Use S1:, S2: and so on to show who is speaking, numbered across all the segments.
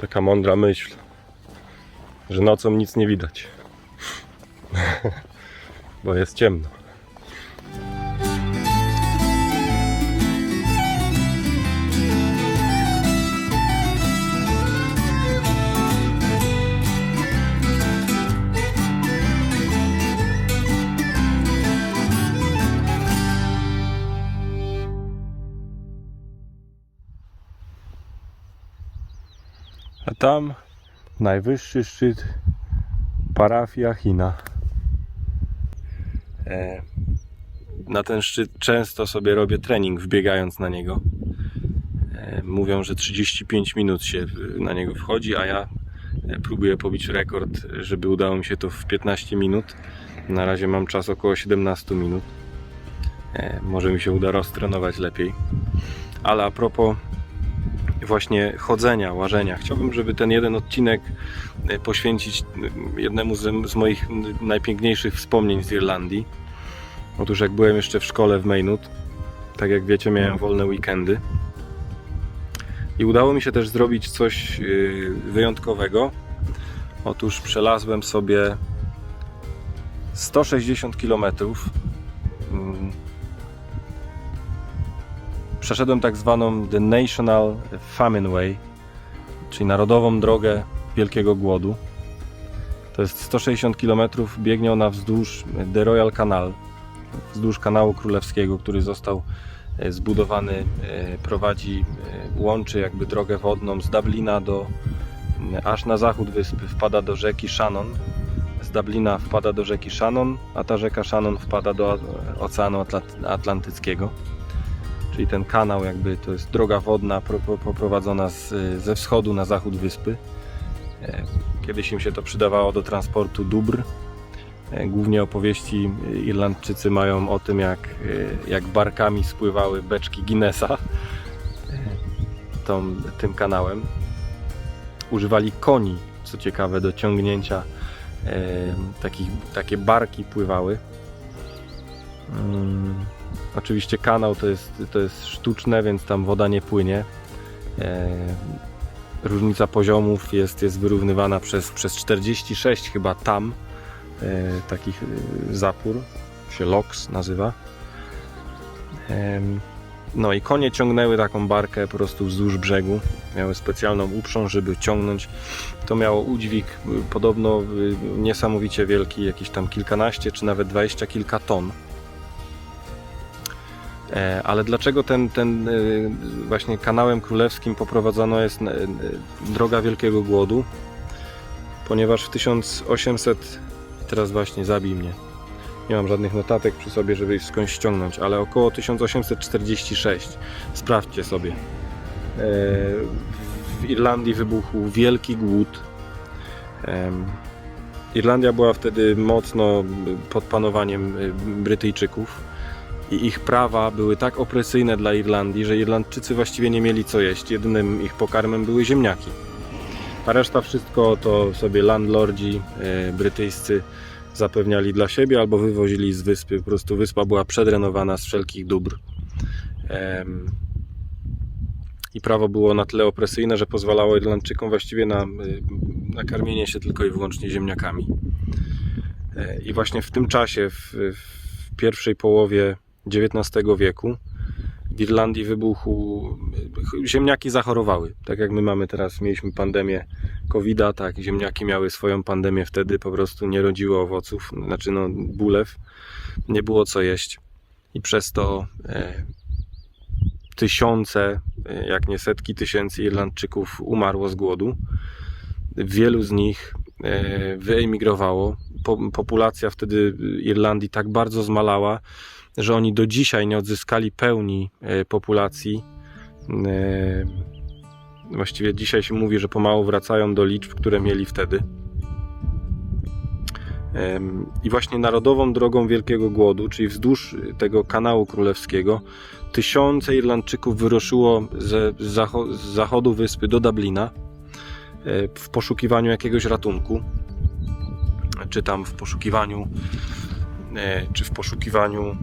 S1: Taka mądra myśl, że nocą nic nie widać. Bo jest ciemno. Tam najwyższy szczyt parafia China. E, na ten szczyt często sobie robię trening wbiegając na niego. E, mówią, że 35 minut się na niego wchodzi, a ja e, próbuję pobić rekord, żeby udało mi się to w 15 minut. Na razie mam czas około 17 minut. Może mi się uda roztrenować lepiej. Ale a propos właśnie chodzenia, łażenia. Chciałbym, żeby ten jeden odcinek e, poświęcić jednemu z, moich najpiękniejszych wspomnień z Irlandii. Otóż jak byłem jeszcze w szkole w Maynooth, tak jak wiecie, miałem wolne weekendy. I udało mi się też zrobić coś e, wyjątkowego. Otóż przelazłem sobie 160 km. Przeszedłem tak zwaną The National Famine Way, czyli Narodową Drogę Wielkiego Głodu. To jest 160 km, biegnie ona wzdłuż The Royal Canal, wzdłuż kanału królewskiego, który został e, zbudowany, e, prowadzi, e, łączy jakby drogę wodną z Dublina do, aż na zachód wyspy, wpada do rzeki Shannon. Z Dublina wpada do rzeki Shannon, a ta rzeka Shannon wpada do Oceanu Atla- Atlantyckiego czyli ten kanał jakby to jest droga wodna pro- pro- poprowadzona z, ze wschodu na zachód wyspy. E, Kiedyś im się to przydawało do transportu dóbr. E, Głównie opowieści Irlandczycy mają o tym, jak, e, jak barkami spływały beczki Guinnessa tą, tym kanałem. Używali koni, co ciekawe, do ciągnięcia takich, takie barki pływały. Mm. Oczywiście kanał to jest, to jest sztuczne, więc tam woda nie płynie. E, różnica poziomów jest, jest wyrównywana przez, przez 46 chyba tam e, takich e, zapór, się LOX nazywa. Em, no i konie ciągnęły taką barkę po prostu wzdłuż brzegu. Miały specjalną uprząż, żeby ciągnąć. To miało udźwig y, podobno y, niesamowicie wielki, jakieś tam kilkanaście czy nawet dwadzieścia kilka ton. E, Ale dlaczego ten, ten y, właśnie kanałem królewskim poprowadzona jest y, droga Wielkiego Głodu? Ponieważ w 1800, teraz właśnie zabij mnie, nie mam żadnych notatek przy sobie, żeby ich skądś ściągnąć, ale około 1846, sprawdźcie sobie, E, w Irlandii wybuchł wielki głód. Irlandia była wtedy mocno pod panowaniem Brytyjczyków i ich prawa były tak opresyjne dla Irlandii, że Irlandczycy właściwie nie mieli co jeść. Jedynym ich pokarmem były ziemniaki. A reszta wszystko to sobie landlordzi e, brytyjscy zapewniali dla siebie albo wywozili z wyspy. Po prostu wyspa była przedrenowana z wszelkich dóbr. I prawo było na tyle opresyjne, że pozwalało Irlandczykom właściwie na, na karmienie się tylko i wyłącznie ziemniakami. E, I właśnie w tym czasie, w, w pierwszej połowie XIX wieku w Irlandii wybuchł, ziemniaki zachorowały. Tak jak my mamy teraz, mieliśmy pandemię COVID-a, tak, ziemniaki miały swoją pandemię wtedy, po prostu nie rodziły owoców, znaczy no bulew, nie było co jeść i przez to e, tysiące, e, jak nie setki tysięcy Irlandczyków umarło z głodu. Wielu z nich e, wyemigrowało. Po, populacja wtedy Irlandii tak bardzo zmalała, że oni do dzisiaj nie odzyskali pełni e, populacji. E, Właściwie dzisiaj się mówi, że pomału wracają do liczb, które mieli wtedy. I właśnie Narodową Drogą Wielkiego Głodu, czyli wzdłuż tego kanału królewskiego, tysiące Irlandczyków wyruszyło z zachodu wyspy do Dublina e, w poszukiwaniu jakiegoś ratunku, czy tam w poszukiwaniu, e, czy w poszukiwaniu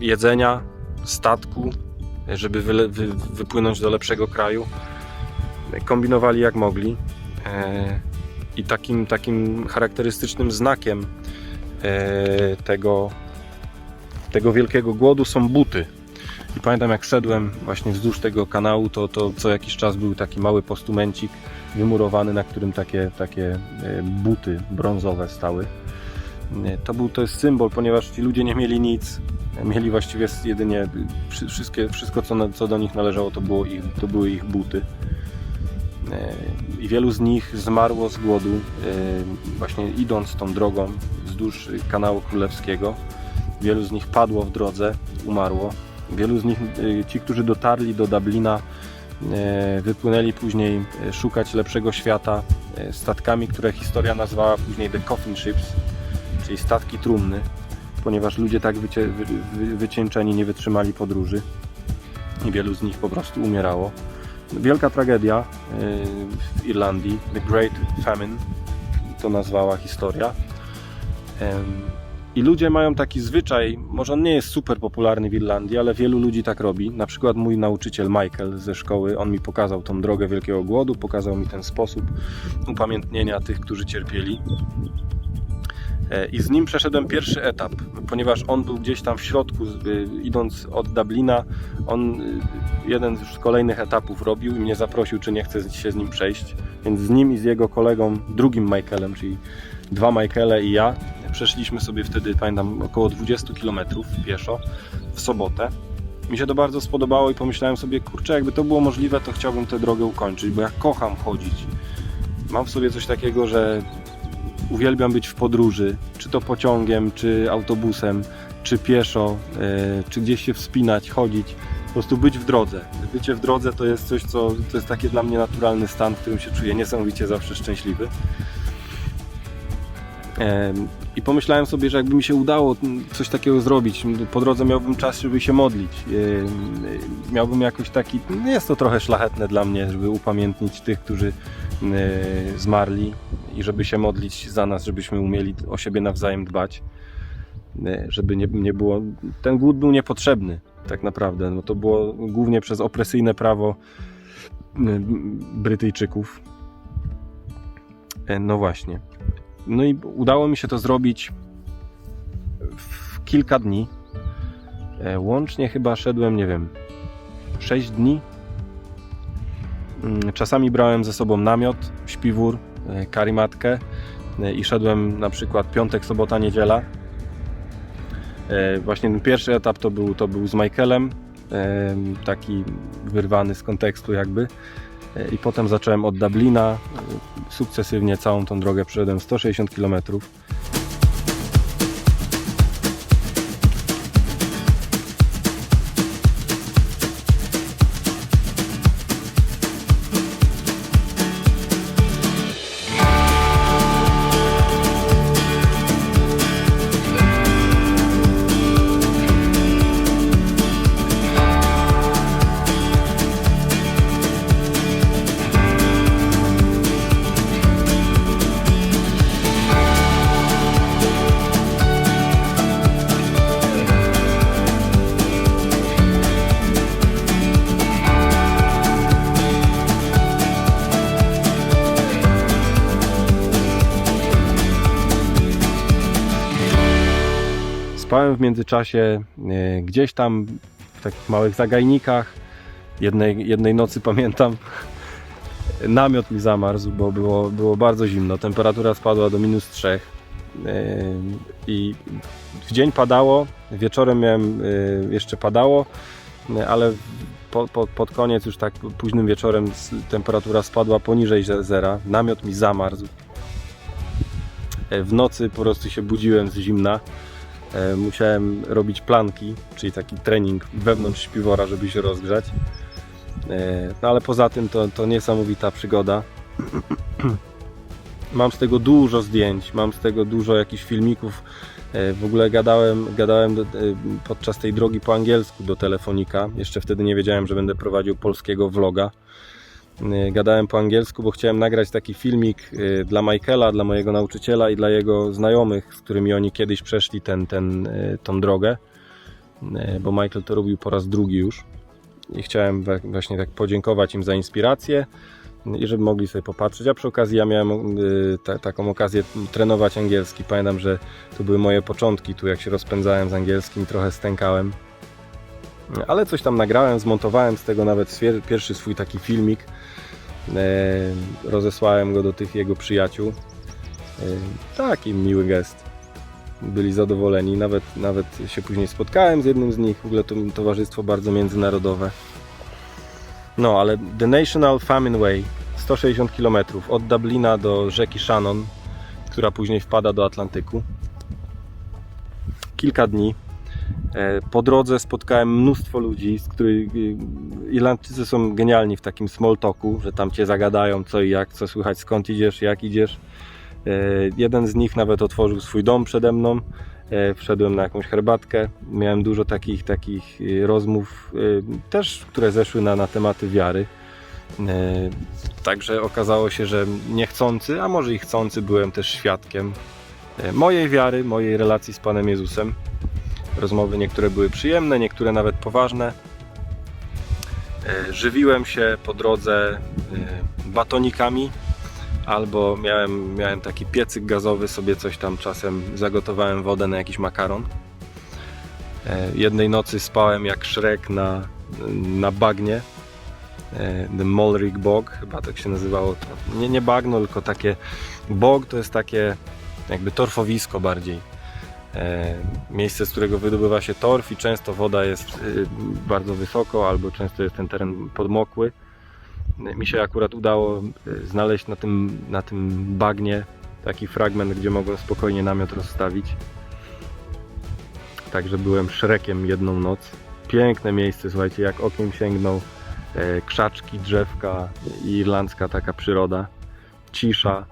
S1: jedzenia, statku, żeby wyle, wy, wypłynąć do lepszego kraju. kombinowali jak mogli. E, I takim, takim charakterystycznym znakiem e, tego, tego wielkiego głodu są buty. I pamiętam jak szedłem właśnie wzdłuż tego kanału, to, to co jakiś czas był taki mały postumencik wymurowany, na którym takie, takie e, buty brązowe stały. E, To był to jest symbol, ponieważ ci ludzie nie mieli nic. Mieli właściwie jedynie wszy- wszystkie, wszystko, co, co do nich należało, to, było ich, to były ich buty. E, I wielu z nich zmarło z głodu, właśnie idąc tą drogą wzdłuż kanału królewskiego. Wielu z nich padło w drodze, umarło. Wielu z nich, ci, którzy dotarli do Dublina, wypłynęli później e, szukać lepszego świata e, statkami, które historia nazwała później The Coffin Ships, czyli statki trumny, ponieważ ludzie tak wycie, wy, wy, wycieńczeni nie wytrzymali podróży i wielu z nich po prostu umierało. Wielka tragedia e, w Irlandii, The Great Famine, to nazwała historia. I ludzie mają taki zwyczaj, może on nie jest super popularny w Irlandii, ale wielu ludzi tak robi. Na przykład mój nauczyciel Michael ze szkoły, on mi pokazał tą drogę Wielkiego Głodu, pokazał mi ten sposób upamiętnienia tych, którzy cierpieli. E, I z nim przeszedłem pierwszy etap, ponieważ on był gdzieś tam w środku, y, idąc od Dublina, on y, jeden z kolejnych etapów robił i mnie zaprosił, czy nie chcę się z nim przejść. Więc z nim i z jego kolegą, drugim Michaelem, czyli dwa Michaele i ja, przeszliśmy sobie wtedy, pamiętam, około 20 km pieszo w sobotę. Mi się to bardzo spodobało i pomyślałem sobie, kurczę, jakby to było możliwe, to chciałbym tę drogę ukończyć, bo ja kocham chodzić. Mam w sobie coś takiego, że uwielbiam być w podróży, czy to pociągiem, czy autobusem, czy pieszo, e, czy gdzieś się wspinać, chodzić. Po prostu być w drodze. Bycie w drodze to jest coś, co to jest taki dla mnie naturalny stan, w którym się czuję niesamowicie zawsze szczęśliwy. I pomyślałem sobie, że jakby mi się udało coś takiego zrobić, po drodze miałbym czas, żeby się modlić. Miałbym jakoś taki, no jest to trochę szlachetne dla mnie, żeby upamiętnić tych, którzy zmarli i żeby się modlić za nas, żebyśmy umieli o siebie nawzajem dbać. Y, Żeby nie, nie było. Ten głód był niepotrzebny, tak naprawdę. No to było głównie przez opresyjne prawo Brytyjczyków. E, No właśnie. No i udało mi się to zrobić w kilka dni. E, Łącznie chyba szedłem, nie wiem, 6 dni. Mm, Czasami brałem ze sobą namiot, śpiwór, e, karimatkę e, i szedłem na przykład piątek, sobota, niedziela. Właśnie ten pierwszy etap to był, to był z Michaelem, taki wyrwany z kontekstu jakby. I potem zacząłem od Dublina, e, sukcesywnie całą tą drogę przeszedłem 160 km. Spałem w międzyczasie e, gdzieś tam w takich małych zagajnikach. Jednej, jednej nocy pamiętam, namiot mi zamarzł, bo było, było bardzo zimno. Temperatura spadła do minus 3. E, I w dzień padało, wieczorem miałem, e, jeszcze padało, ale po, po, pod koniec już tak późnym wieczorem temperatura spadła poniżej ze- zera. Namiot mi zamarzł. W nocy po prostu się budziłem z zimna. E, Musiałem robić planki, czyli taki trening wewnątrz śpiwora, żeby się rozgrzać. E, No ale poza tym to, to niesamowita przygoda. Mam z tego dużo zdjęć, mam z tego dużo jakichś filmików. E, W ogóle gadałem, gadałem podczas tej drogi po angielsku do telefonika. Jeszcze wtedy nie wiedziałem, że będę prowadził polskiego vloga. E, Gadałem po angielsku, bo chciałem nagrać taki filmik e, dla Michaela, dla mojego nauczyciela i dla jego znajomych, z którymi oni kiedyś przeszli ten, ten, e, tą drogę. Bo Michael to robił po raz drugi już. I chciałem właśnie tak podziękować im za inspirację i żeby mogli sobie popatrzeć. A przy okazji ja miałem y, ta, taką okazję trenować angielski. Pamiętam, że to były moje początki, tu jak się rozpędzałem z angielskim, trochę stękałem. Ale coś tam nagrałem, zmontowałem z tego nawet pierwszy swój taki filmik. E, rozesłałem go do tych jego przyjaciół. E, taki miły gest. Byli zadowoleni, nawet, nawet się później spotkałem z jednym z nich. W ogóle to towarzystwo bardzo międzynarodowe. No, ale The National Famine Way 160 km od Dublina do rzeki Shannon, która później wpada do Atlantyku. Kilka dni. E, Po drodze spotkałem mnóstwo ludzi, z których y, Irlandczycy są genialni w takim small talku, że tam cię zagadają co i jak, co słychać, skąd idziesz, jak idziesz. E, Jeden z nich nawet otworzył swój dom przede mną. E, Wszedłem na jakąś herbatkę. Miałem dużo takich, takich y, rozmów, y, też które zeszły na, na tematy wiary. Także okazało się, że niechcący, a może i chcący, byłem też świadkiem mojej wiary, mojej relacji z Panem Jezusem. Rozmowy niektóre były przyjemne, niektóre nawet poważne. E, Żywiłem się po drodze e, batonikami albo miałem, miałem taki piecyk gazowy, sobie coś tam czasem zagotowałem wodę na jakiś makaron. E, Jednej nocy spałem jak szrek na, na bagnie. The Molrig Bog, chyba tak się nazywało to. Nie, nie bagno, tylko takie bog to jest takie jakby torfowisko bardziej. E, Miejsce, z którego wydobywa się torf i często woda jest y, bardzo wysoko, albo często jest ten teren podmokły. Mi się akurat udało y, znaleźć na tym, na tym bagnie taki fragment, gdzie mogłem spokojnie namiot rozstawić. Także byłem szrekiem jedną noc. Piękne miejsce, słuchajcie, jak okiem sięgnął. E, Krzaczki, drzewka i irlandzka taka przyroda. Cisza.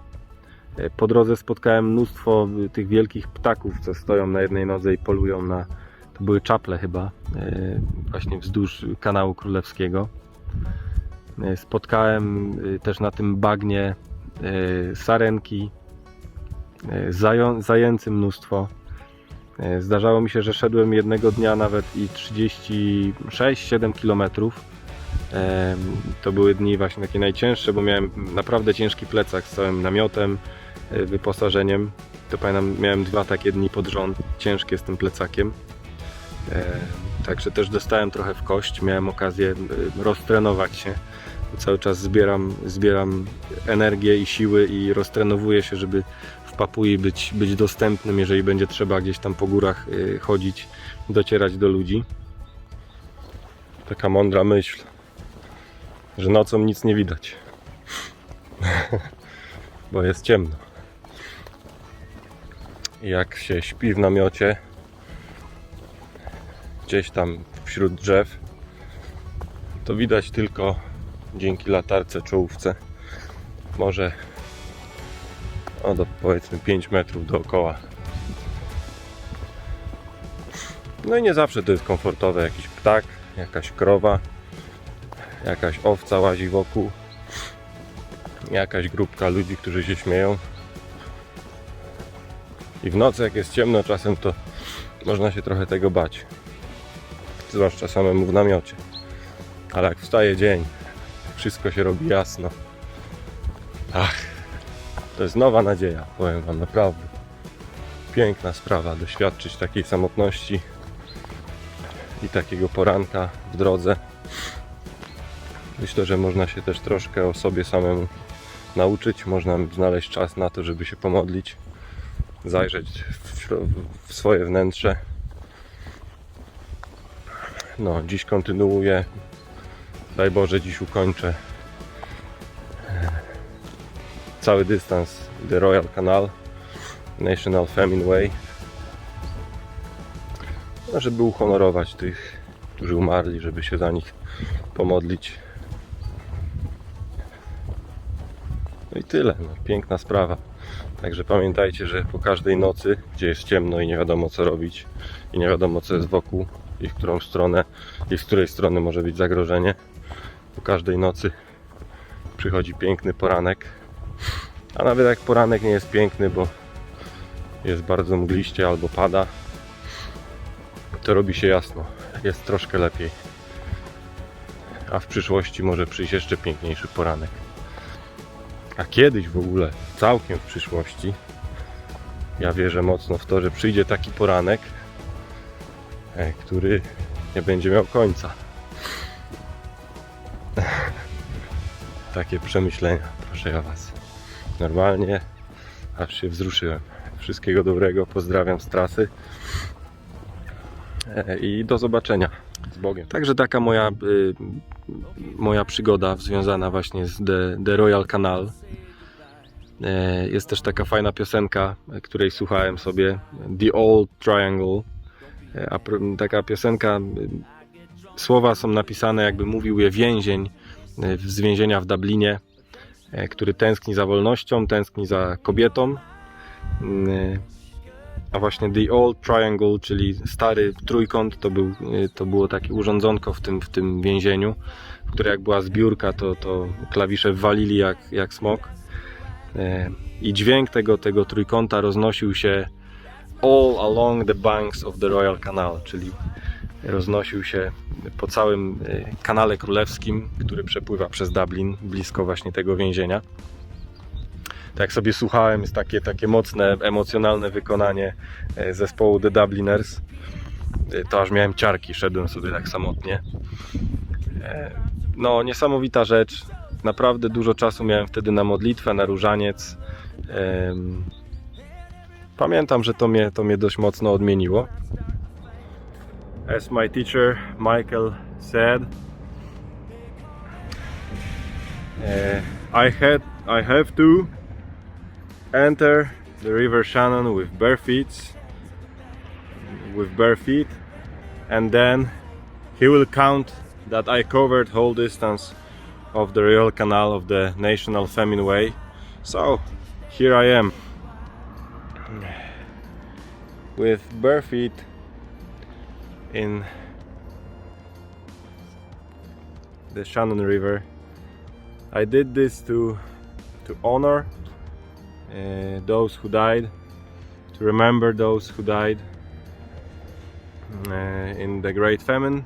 S1: E, Po drodze spotkałem mnóstwo tych wielkich ptaków, co stoją na jednej nodze i polują na. To były czaple chyba, e, właśnie wzdłuż kanału królewskiego. E, Spotkałem też na tym bagnie sarenki, zajęcy mnóstwo. Zdarzało mi się, że szedłem jednego dnia nawet i 36-7 kilometrów. Em, To były dni właśnie takie najcięższe, bo miałem naprawdę ciężki plecak z całym namiotem, wyposażeniem. To pamiętam, miałem dwa takie dni pod rząd, ciężkie z tym plecakiem. E, Także też dostałem trochę w kość, miałem okazję e, roztrenować się. Cały czas zbieram, zbieram energię i siły i roztrenowuję się, żeby w Papui być, być dostępnym, jeżeli będzie trzeba gdzieś tam po górach e, chodzić, docierać do ludzi. Taka mądra myśl, że nocą nic nie widać, bo jest ciemno. Jak się śpi w namiocie, gdzieś tam wśród drzew, to widać tylko dzięki latarce czołówce. Może o do powiedzmy 5 metrów dookoła. No i nie zawsze to jest komfortowe. Jakiś ptak, jakaś krowa, jakaś owca łazi wokół, jakaś grupka ludzi, którzy się śmieją. I w nocy, jak jest ciemno, czasem to można się trochę tego bać. Zwłaszcza samemu w namiocie. Ale jak wstaje dzień, wszystko się robi jasno. Ach, to jest nowa nadzieja, powiem Wam naprawdę. Piękna sprawa doświadczyć takiej samotności i takiego poranka w drodze. Myślę, że można się też troszkę o sobie samemu nauczyć. Można znaleźć czas na to, żeby się pomodlić, zajrzeć w, w swoje wnętrze. No, dziś kontynuuję. Daj Boże, dziś ukończę e, cały dystans The Royal Canal National Famine Way. No, żeby uhonorować tych, którzy umarli, żeby się za nich pomodlić. No i tyle. No, piękna sprawa. Także pamiętajcie, że po każdej nocy, gdzie jest ciemno i nie wiadomo co robić, i nie wiadomo co jest wokół, i w którą stronę, i z której strony może być zagrożenie, po każdej nocy przychodzi piękny poranek. A nawet jak poranek nie jest piękny, bo jest bardzo mgliście albo pada, to robi się jasno. Jest troszkę lepiej. A w przyszłości może przyjść jeszcze piękniejszy poranek. A kiedyś w ogóle, całkiem w przyszłości, ja wierzę mocno w to, że przyjdzie taki poranek, e, który nie będzie miał końca. Takie przemyślenia, proszę ja Was. Normalnie aż się wzruszyłem. Wszystkiego dobrego, pozdrawiam z trasy E, i do zobaczenia z Bogiem. Także taka moja, y, moja przygoda związana właśnie z The, The Royal Canal. E, Jest też taka fajna piosenka, e, której słuchałem sobie, The Old Triangle. E, taka piosenka, y, słowa są napisane jakby mówił je więzień z więzienia w Dublinie, e, który tęskni za wolnością, tęskni za kobietą. Y, A właśnie The Old Triangle, czyli stary trójkąt, to, był, y, to było takie urządzonko w tym, w tym więzieniu, w które jak była zbiórka, to, to klawisze walili jak, jak smok. E, I dźwięk tego, tego trójkąta roznosił się all along the banks of the Royal Canal, czyli roznosił się po całym e, kanale królewskim, który przepływa przez Dublin, blisko właśnie tego więzienia. Tak sobie słuchałem, jest takie, takie mocne, emocjonalne wykonanie e, zespołu The Dubliners. E, To aż miałem ciarki, szedłem sobie tak samotnie. E, No, niesamowita rzecz. Naprawdę dużo czasu miałem wtedy na modlitwę, na różaniec. Pamiętam, że to mnie, to mnie dość mocno odmieniło. As my teacher Michael said, I had I have to enter the river Shannon with bare feet with bare feet and then he will count that I covered whole distance of the Royal Canal of the National Famine Way. So here I am with bare feet in the Shannon River. I did this to to honor those who died, to remember those who died uh, in the Great Famine,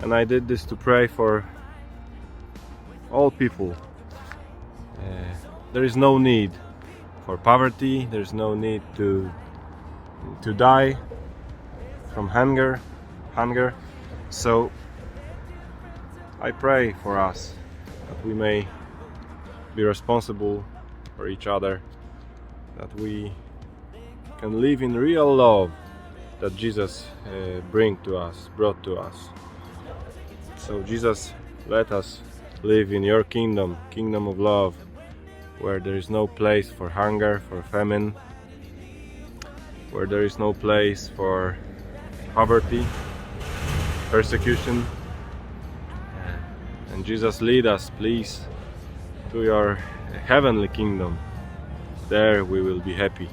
S1: and I did this to pray for all people. Uh, there is no need for poverty. There is no need to to die from hunger, hunger. So I pray for us that we may be responsible for each other, that we can live in real love that Jesus uh, bring to us, brought to us. So Jesus, let us live in your kingdom, kingdom of love, where there is no place for hunger, for famine, where there is no place for poverty, persecution. And Jesus, lead us, please, to your heavenly kingdom. There we will be happy.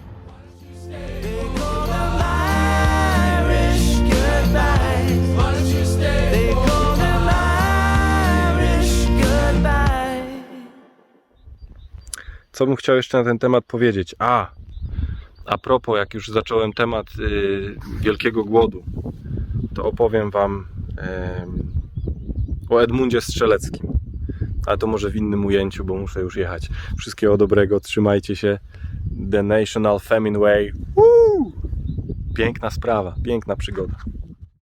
S1: Co bym chciał jeszcze na ten temat powiedzieć? A, a propos, jak już zacząłem temat y, wielkiego głodu, to opowiem Wam em, o Edmundzie Strzeleckim. Ale to może w innym ujęciu, bo muszę już jechać. Wszystkiego dobrego, trzymajcie się. The National Famine Way. Woo! Piękna sprawa, piękna przygoda.